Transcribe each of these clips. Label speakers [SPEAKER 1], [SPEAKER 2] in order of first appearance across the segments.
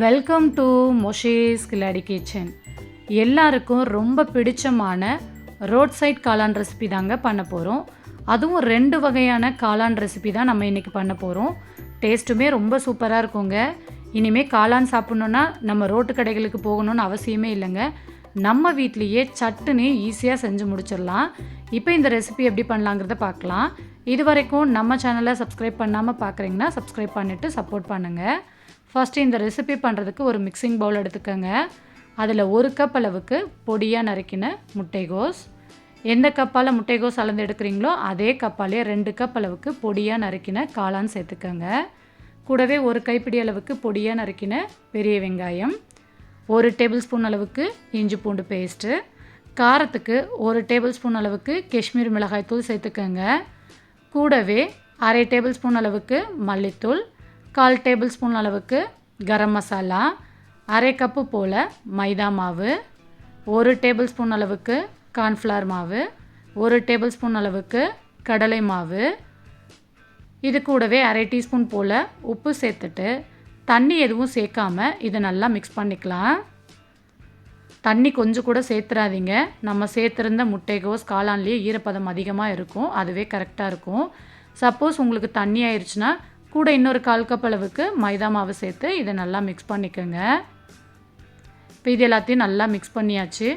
[SPEAKER 1] Welcome to Moshe's Killadi kitchen எல்லாருக்கும் ரொம்ப பிடிச்சமான ரோட் சைட் காளான் ரெசிபி தாங்க பண்ண போகிறோம் அதுவும் ரெண்டு வகையான காளான் ரெசிபி தான் நம்ம இன்றைக்கி பண்ண போகிறோம் டேஸ்ட்டுமே ரொம்ப சூப்பராக இருக்குங்க. இனிமேல் காளான் சாப்பிட்ணுன்னா நம்ம ரோட்டு கடைகளுக்கு போகணும்னு அவசியமே இல்லைங்க. நம்ம வீட்லேயே சட்டுன்னு ஈஸியாக செஞ்சு முடிச்சிடலாம். இப்போ இந்த ரெசிபி எப்படி பண்ணலாங்கிறத பார்க்கலாம். இது வரைக்கும் நம்ம சேனலை சப்ஸ்கிரைப் பண்ணாமல் பார்க்குறீங்கன்னா சப்ஸ்கிரைப் பண்ணிவிட்டு சப்போர்ட் பண்ணுங்கள் ஃபஸ்ட்டு இந்த ரெசிபி பண்ணுறதுக்கு ஒரு மிக்சிங் பவுல் எடுத்துக்கோங்க. அதில் ஒரு கப் அளவுக்கு பொடியாக நறுக்கின முட்டைகோஸ். எந்த கப்பால் முட்டைகோஸ் அளந்து எடுக்கிறீங்களோ அதே கப்பாலே ரெண்டு கப் அளவுக்கு பொடியாக நறுக்கின காளான் சேர்த்துக்கோங்க. கூடவே ஒரு கைப்பிடி அளவுக்கு பொடியாக நறுக்கின பெரிய வெங்காயம். ஒரு டேபிள் ஸ்பூன் அளவுக்கு இஞ்சி பூண்டு பேஸ்ட்டு காரத்துக்கு ஒரு டேபிள் ஸ்பூன் அளவுக்கு காஷ்மீர் மிளகாய் தூள் சேர்த்துக்கோங்க. கூடவே அரை டேபிள் ஸ்பூன் அளவுக்கு மல்லித்தூள். கால் டேபிள் ஸ்பூன் அளவுக்கு கரம் மசாலா அரை கப்பு போல் மைதா மாவு ஒரு டேபிள் ஸ்பூன் அளவுக்கு கார்ன்ஃப்ளவர் மாவு ஒரு டேபிள் ஸ்பூன் அளவுக்கு கடலை மாவு. இது கூடவே அரை டீஸ்பூன் போல் உப்பு சேர்த்துட்டு தண்ணி எதுவும் சேர்க்காமல் இதை நல்லா மிக்ஸ் பண்ணிக்கலாம். தண்ணி கொஞ்சம் கூட சேர்த்துறாதீங்க. நம்ம சேர்த்துருந்த முட்டைகோஸ் காளான்லேயே ஈரப்பதம் அதிகமாக இருக்கும். அதுவே கரெக்டாக இருக்கும். சப்போஸ் உங்களுக்கு தண்ணி ஆயிடுச்சுன்னா கூட இன்னொரு கால் கப் அளவுக்கு மைதா மாவு சேர்த்து இதை நல்லா மிக்ஸ் பண்ணிக்கோங்க. இப்போ இது எல்லாத்தையும் நல்லா மிக்ஸ் பண்ணியாச்சு.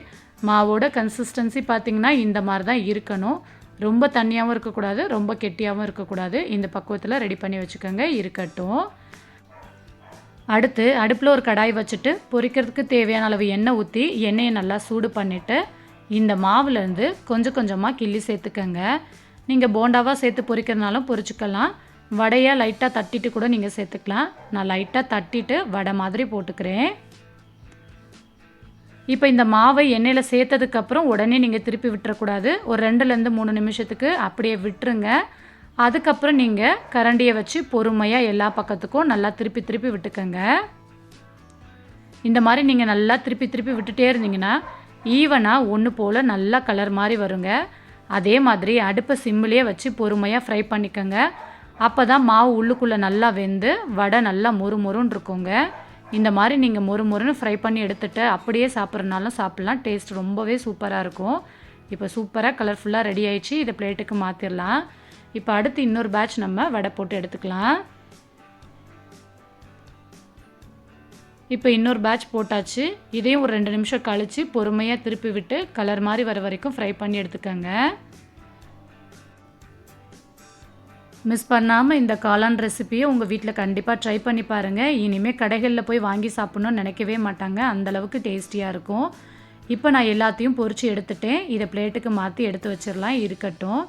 [SPEAKER 1] மாவோட கன்சிஸ்டன்சி பார்த்திங்கன்னா இந்த மாதிரி தான் இருக்கணும். ரொம்ப தண்ணியாகவும் இருக்கக்கூடாது ரொம்ப கெட்டியாகவும் இருக்கக்கூடாது. இந்த பக்குவத்தில் ரெடி பண்ணி வச்சுக்கோங்க இருக்கட்டும். அடுத்து அடுப்பில் ஒரு கடாய் வச்சுட்டு பொரிக்கிறதுக்கு தேவையான அளவு எண்ணெய் ஊற்றி எண்ணெயை நல்லா சூடு பண்ணிவிட்டு இந்த மாவுலேருந்து கொஞ்சம் கொஞ்சமாக கிள்ளி சேர்த்துக்கோங்க. நீங்கள் போண்டாவாக சேர்த்து பொரிக்கிறதுனாலும் பொரிச்சுக்கலாம். வடையாக லைட்டாக தட்டிட்டு கூட நீங்கள் சேர்த்துக்கலாம். நான் லைட்டாக தட்டிட்டு வடை மாதிரி போட்டுக்கிறேன். இப்போ இந்த மாவை எண்ணெயில் சேர்த்ததுக்கப்புறம் உடனே நீங்கள் திருப்பி விட்டுறக்கூடாது ஒரு ரெண்டுலேருந்து மூணு நிமிஷத்துக்கு அப்படியே விட்டுருங்க. அதுக்கப்புறம் நீங்கள் கரண்டியை வச்சு பொறுமையாக எல்லா பக்கத்துக்கும் நல்லா திருப்பி திருப்பி விட்டுக்கோங்க. இந்த மாதிரி நீங்கள் நல்லா திருப்பி திருப்பி விட்டுட்டே இருந்தீங்கன்னா ஈவனாக ஒன்று போல் நல்லா கலர் மாதிரி வருங்க. அதே மாதிரி அடுப்பை சிம்மிலே வச்சு பொறுமையாக ஃப்ரை பண்ணிக்கோங்க. அப்போ தான் மாவு உள்ளுக்குள்ளே நல்லா வெந்து வடை நல்லா மொறு மொறுன்னு இருக்குங்க. இந்த மாதிரி நீங்கள் மொறு மொறுன்னு ஃப்ரை பண்ணி எடுத்துகிட்டு அப்படியே சாப்பிட்றனாலும் சாப்பிட்லாம். டேஸ்ட் ரொம்பவே சூப்பராக இருக்கும். இப்போ சூப்பராக கலர்ஃபுல்லாக ரெடி ஆயிடுச்சு. இதை பிளேட்டுக்கு மாற்றிடலாம் இப்போ அடுத்து இன்னொரு பேட்ச் நம்ம வடை போட்டு எடுத்துக்கலாம். இப்போ இன்னொரு பேட்ச் போட்டாச்சு. இதையும் ஒரு ரெண்டு நிமிஷம் கழித்து பொறுமையாக திருப்பி விட்டு கலர் மாதிரி வர வரைக்கும் ஃப்ரை பண்ணி எடுத்துக்கோங்க. மிஸ் பண்ணாமல் இந்த காளான் ரெசிப்பியை உங்கள் வீட்டில் கண்டிப்பாக ட்ரை பண்ணி பாருங்கள் இனிமேல் கடைகளில் போய் வாங்கி சாப்பிட்ணுன்னு நினைக்கவே மாட்டாங்க. அந்தளவுக்கு டேஸ்டியாக இருக்கும். இப்போ நான் எல்லாத்தையும் பொறிச்சு எடுத்துட்டேன். இதை பிளேட்டுக்கு மாற்றி எடுத்து வச்சிடலாம் இருக்கட்டும்.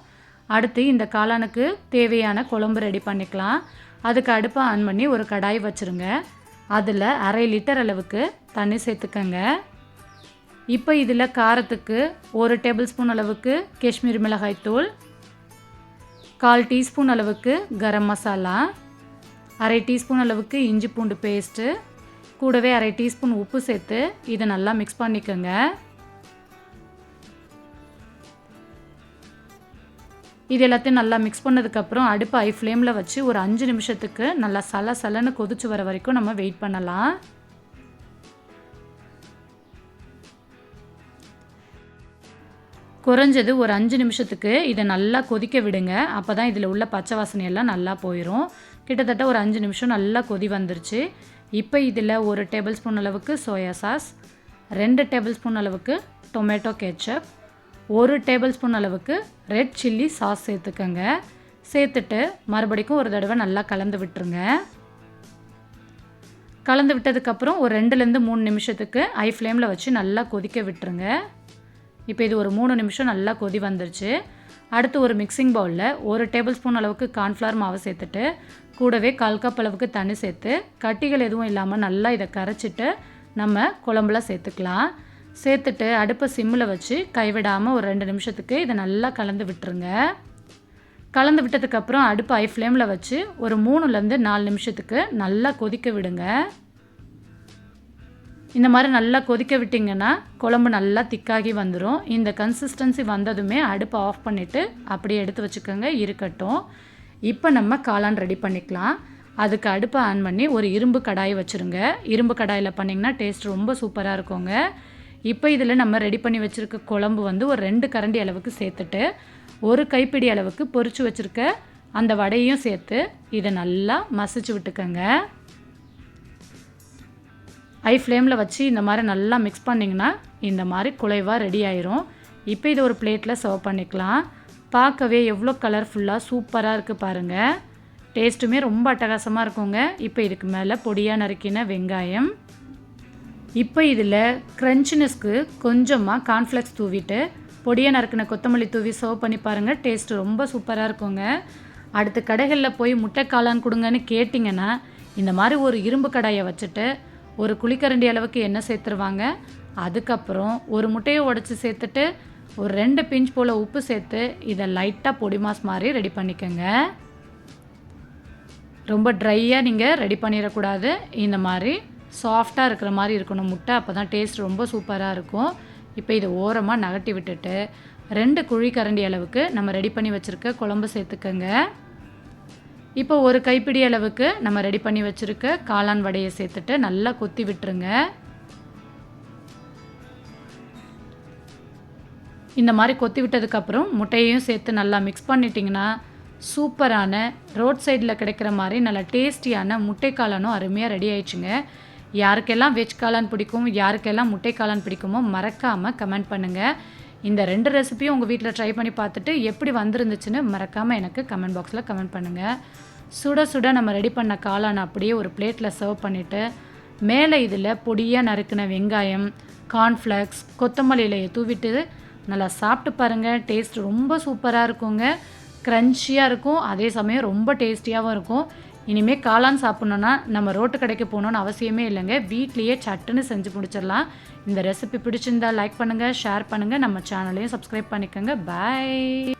[SPEAKER 1] அடுத்து இந்த காளானுக்கு தேவையான குழம்பு ரெடி பண்ணிக்கலாம். அதுக்கு அடுப்பை ஆன் பண்ணி ஒரு கடாய் வச்சுருங்க. அதில் அரை லிட்டர் அளவுக்கு தண்ணி சேர்த்துக்கங்க. இப்போ இதில் காரத்துக்கு ஒரு டேபிள் ஸ்பூன் அளவுக்கு காஷ்மீர் மிளகாய் தூள் கால் டீஸ்பூன் அளவுக்கு கரம் மசாலா அரை டீஸ்பூன் அளவுக்கு இஞ்சி பூண்டு பேஸ்ட்டு கூடவே அரை டீஸ்பூன் உப்பு சேர்த்து இதை நல்லா மிக்ஸ் பண்ணிக்கோங்க. இது எல்லாத்தையும் நல்லா மிக்ஸ் பண்ணதுக்கப்புறம் அடுப்பு ஐ ஃப்ளேமில் வச்சு ஒரு அஞ்சு நிமிஷத்துக்கு நல்லா சல சலன்னு கொதிச்சு வர வரைக்கும் நம்ம வெயிட் பண்ணலாம். குறைஞ்சது ஒரு அஞ்சு நிமிஷத்துக்கு இதை நல்லா கொதிக்க விடுங்க. அப்போ தான் இதில் உள்ள பச்சை வாசனையெல்லாம் நல்லா போயிடும் கிட்டத்தட்ட ஒரு அஞ்சு நிமிஷம் நல்லா கொதி வந்துருச்சு. இப்போ இதில் ஒரு டேபிள் ஸ்பூன் அளவுக்கு சோயா சாஸ் ரெண்டு டேபிள் ஸ்பூன் அளவுக்கு டொமேட்டோ கெச்சப் ஒரு டேபிள் ஸ்பூன் அளவுக்கு ரெட் சில்லி சாஸ் சேர்த்துக்கோங்க. சேர்த்துட்டு மறுபடிக்கும் ஒரு தடவை நல்லா கலந்து விட்டுருங்க. கலந்து விட்டதுக்கப்புறம் ஒரு ரெண்டுலேருந்து மூணு நிமிஷத்துக்கு ஐ ஃப்ளேமில் வச்சு நல்லா கொதிக்க விட்டுருங்க. இப்போ இது ஒரு மூணு நிமிஷம் நல்லா கொதி வந்துருச்சு. அடுத்து ஒரு மிக்சிங் பவுலில் ஒரு டேபிள் ஸ்பூன் அளவுக்கு கார்ன்ஃப்ளவர் மாவு சேர்த்துட்டு கூடவே கால் கப் அளவுக்கு தண்ணி சேர்த்து கட்டிகள் எதுவும் இல்லாமல் நல்லா இதை கரைச்சிட்டு நம்ம குழம்புல சேர்த்துக்கலாம். சேர்த்துட்டு அடுப்பை சிம்மில் வச்சு கைவிடாமல் ஒரு ரெண்டு நிமிஷத்துக்கு இதை நல்லா கலந்து விட்டுருங்க. கலந்து விட்டதுக்கப்புறம் அடுப்பு ஐ ஃப்ளேமில் வச்சு ஒரு மூணுலேருந்து நாலு நிமிஷத்துக்கு நல்லா கொதிக்க விடுங்க. இந்த மாதிரி நல்லா கொதிக்க விட்டிங்கன்னா குழம்பு நல்லா திக்காகி வந்துடும் இந்த கன்சிஸ்டன்சி வந்ததுமே அடுப்பை ஆஃப் பண்ணிவிட்டு அப்படியே எடுத்து வச்சுக்கோங்க இருக்கட்டும். இப்போ நம்ம காளான் ரெடி பண்ணிக்கலாம். அதுக்கு அடுப்பை ஆன் பண்ணி ஒரு இரும்பு கடாய் வச்சுருங்க. இரும்பு கடாயில் பண்ணிங்கன்னா டேஸ்ட் ரொம்ப சூப்பராக இருக்குங்க. இப்போ இதில் நம்ம ரெடி பண்ணி வச்சுருக்க குழம்பு வந்து ஒரு ரெண்டு கரண்டி அளவுக்கு சேர்த்துட்டு ஒரு கைப்பிடி அளவுக்கு பொரிச்சு வச்சுருக்க அந்த வடையும் சேர்த்து இதை நல்லா மசிச்சு விட்டுக்கோங்க. ஹை ஃப்ளேமில் வச்சு இந்த மாதிரி நல்லா மிக்ஸ் பண்ணிங்கன்னா இந்த மாதிரி குலைவாக ரெடி ஆயிரும். இப்போ இது ஒரு பிளேட்டில் சர்வ் பண்ணிக்கலாம். பார்க்கவே எவ்வளோ கலர்ஃபுல்லாக சூப்பராக இருக்குது பாருங்கள் டேஸ்ட்டுமே ரொம்ப அட்டகாசமாக இருக்குங்க. இப்போ இதுக்கு மேலே பொடியாக நறுக்கின வெங்காயம். இப்போ இதில் க்ரன்ச்சினஸ்க்கு கொஞ்சமாக கார்ன்ஃப்ளெக்ஸ் தூவிட்டு பொடியாக நறுக்கின கொத்தமல்லி தூவி சர்வ் பண்ணி பாருங்கள் டேஸ்ட்டு ரொம்ப சூப்பராக இருக்குங்க. அடுத்த கடைகளில் போய் முட்டை காளான் கொடுங்கன்னு கேட்டிங்கன்னா இந்த மாதிரி ஒரு இரும்பு கடாயை வச்சுட்டு ஒரு குழிக்கரண்டி அளவுக்கு எண்ணெய் சேர்த்துருவாங்க. அதுக்கப்புறம் ஒரு முட்டையை உடச்சி சேர்த்துட்டு ஒரு ரெண்டு பிஞ்ச் போல் உப்பு சேர்த்து இதை லைட்டாக பொடி மாஸ் மாதிரி ரெடி பண்ணிக்கோங்க. ரொம்ப ட்ரையாக நீங்கள் ரெடி பண்ணிடக்கூடாது. இந்த மாதிரி சாஃப்டாக இருக்கிற மாதிரி இருக்கணும் முட்டை அப்போ தான் டேஸ்ட் ரொம்ப சூப்பராக இருக்கும். இப்போ இதை ஓரமாக நகட்டி விட்டுட்டு ரெண்டு குழி கரண்டி அளவுக்கு நம்ம ரெடி பண்ணி வச்சுருக்க குழம்பு சேர்த்துக்கோங்க. இப்போ ஒரு கைப்பிடி அளவுக்கு நம்ம ரெடி பண்ணி வச்சுருக்க காளான் வடையை சேர்த்துட்டு நல்லா கொத்தி விட்டுருங்க. இந்த மாதிரி கொத்தி விட்டதுக்கப்புறம் முட்டையையும் சேர்த்து நல்லா மிக்ஸ் பண்ணிட்டிங்கன்னா சூப்பரான ரோட் சைடில் கிடைக்கிற மாதிரி நல்லா டேஸ்டியான முட்டை காளானும் அருமையாக ரெடி ஆயிடுச்சுங்க. யாருக்கெல்லாம் வெஜ் காளான் பிடிக்கும் யாருக்கெல்லாம் முட்டை காளான் பிடிக்குமோ மறக்காமல் கமெண்ட் பண்ணுங்கள் இந்த ரெண்டு ரெசிபியும் உங்கள் வீட்டில் ட்ரை பண்ணி பார்த்துட்டு எப்படி வந்திருந்துச்சுன்னு மறக்காமல் எனக்கு கமெண்ட் பாக்ஸில் கமெண்ட் பண்ணுங்கள் சுட சுட நம்ம ரெடி பண்ண காளான் அப்படியே ஒரு பிளேட்டில் சர்வ் பண்ணிவிட்டு மேலே இதில் பொடியாக நறுக்கின வெங்காயம் கார்ன்ஃப்ளெக்ஸ் கொத்தமல்லி இலையை தூவிட்டு நல்லா சாப்பிட்டு பாருங்கள் டேஸ்ட் ரொம்ப சூப்பராக இருக்குங்க. க்ரன்ச்சியாக இருக்கும். அதே சமயம் ரொம்ப டேஸ்டியாகவும் இருக்கும். இனிமேல் காளான் சாப்பிட்ணுன்னா நம்ம ரோட்டு கடைக்கு போகணுன்னு அவசியமே இல்லைங்க. வீட்லேயே சட்டுன்னு செஞ்சு முடிச்சிடலாம். இந்த ரெசிபி பிடிச்சிருந்தா லைக் பண்ணுங்கள் ஷேர் பண்ணுங்கள் நம்ம சேனலையும் சப்ஸ்கிரைப் பண்ணிக்கோங்க. பாய்